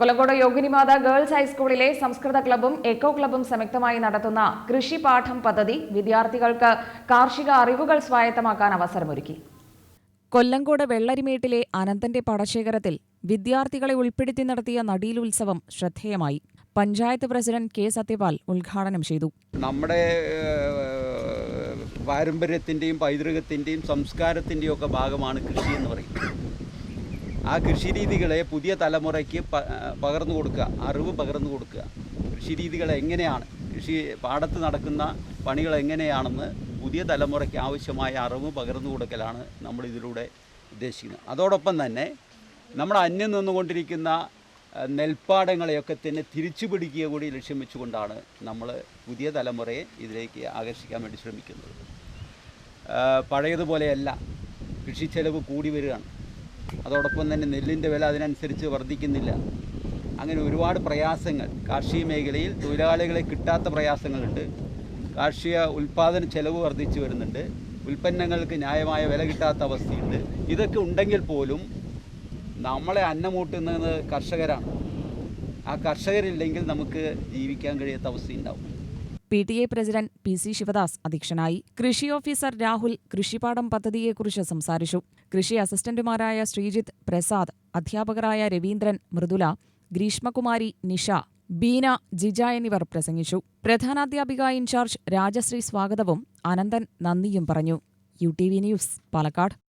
Kollengode യോഗിനിമാത girls ഹൈസ്കൂളിലെ സംസ്കൃത ക്ലബും echo ക്ലബും സംയുക്തമായി നടത്തുന്ന കൃഷി പാഠം പദ്ധതി വിദ്യാർത്ഥികൾക്ക് കാർഷിക അറിവുകൾ സ്വായത്തമാക്കാൻ അവസരമൊരുക്കി. കൊല്ലങ്കോട് വെള്ളരിമേട്ടിലെ അനന്തന്റെ പടശേഖരത്തിൽ വിദ്യാർത്ഥികളെ ഉൾപ്പെടുത്തി നടത്തിയ നടീലുത്സവം ശ്രദ്ധേയമായി. പഞ്ചായത്ത് പ്രസിഡന്റ് കെ സത്യപാൽ ഉദ്ഘാടനം ചെയ്തു. നമ്മുടെ പാരമ്പര്യത്തിന്റെയും പൈതൃകത്തിന്റെയും സംസ്കാരത്തിന്റെയും ഒക്കെ ഭാഗമാണ് കൃഷി എന്ന് പറയുന്നത്. ആ കൃഷി രീതികളെ പുതിയ തലമുറയ്ക്ക് പകർന്നു കൊടുക്കുക അറിവ് പകർന്നു കൊടുക്കുക. കൃഷി രീതികൾ എങ്ങനെയാണ് കൃഷി പാടത്ത് നടക്കുന്ന പണികൾ എങ്ങനെയാണെന്ന് പുതിയ തലമുറയ്ക്ക് ആവശ്യമായ അറിവ് പകർന്നു കൊടുക്കലാണ് നമ്മൾ ഇതിലൂടെ ഉദ്ദേശിക്കുന്നത്. അതോടൊപ്പം തന്നെ നമ്മൾ അന്യം നിന്നുകൊണ്ടിരിക്കുന്ന നെൽപ്പാടങ്ങളെയൊക്കെ തന്നെ തിരിച്ചു പിടിക്കുക കൂടി ലക്ഷ്യം വെച്ചുകൊണ്ടാണ് നമ്മൾ പുതിയ തലമുറയെ ഇതിലേക്ക് ആകർഷിക്കാൻ വേണ്ടി ശ്രമിക്കുന്നത്. പഴയതുപോലെയല്ല. കൃഷി ചെലവ് കൂടി വരികയാണ്. അതോടൊപ്പം തന്നെ നെല്ലിന്റെ വില അതിനനുസരിച്ച് വർദ്ധിക്കുന്നില്ല. അങ്ങനെ ഒരുപാട് പ്രയാസങ്ങൾ. കാർഷിക മേഖലയിൽ തൊഴിലാളികളെ കിട്ടാത്ത പ്രയാസങ്ങളുണ്ട്. കാർഷിക ഉൽപ്പാദന ചെലവ് വർദ്ധിച്ചു വരുന്നുണ്ട്. ഉൽപ്പന്നങ്ങൾക്ക് ന്യായമായ വില കിട്ടാത്ത അവസ്ഥയുണ്ട്. ഇതൊക്കെ ഉണ്ടെങ്കിൽ പോലും നമ്മളെ അന്നമൂട്ടുന്നത് കർഷകരാണ്. ആ കർഷകരില്ലെങ്കിൽ നമുക്ക് ജീവിക്കാൻ കഴിയാത്ത അവസ്ഥയുണ്ടാവും. P T A president P C Sivadas അധ്യക്ഷനായി. കൃഷി ഓഫീസർ രാഹുൽ കൃഷിപാഠം പദ്ധതിയെക്കുറിച്ച് സംസാരിച്ചു. കൃഷി അസിസ്റ്റന്റുമാരായ ശ്രീജിത്ത് പ്രസാദ് അധ്യാപകരായ രവീന്ദ്രൻ മൃദുല ഗ്രീഷ്മകുമാരി നിഷ ബീന ജിജ എന്നിവർ പ്രസംഗിച്ചു. പ്രധാനാധ്യാപിക ഇൻചാർജ് രാജശ്രീ സ്വാഗതവും അനന്തൻ നന്ദിയും പറഞ്ഞു. U T V news Palakkad.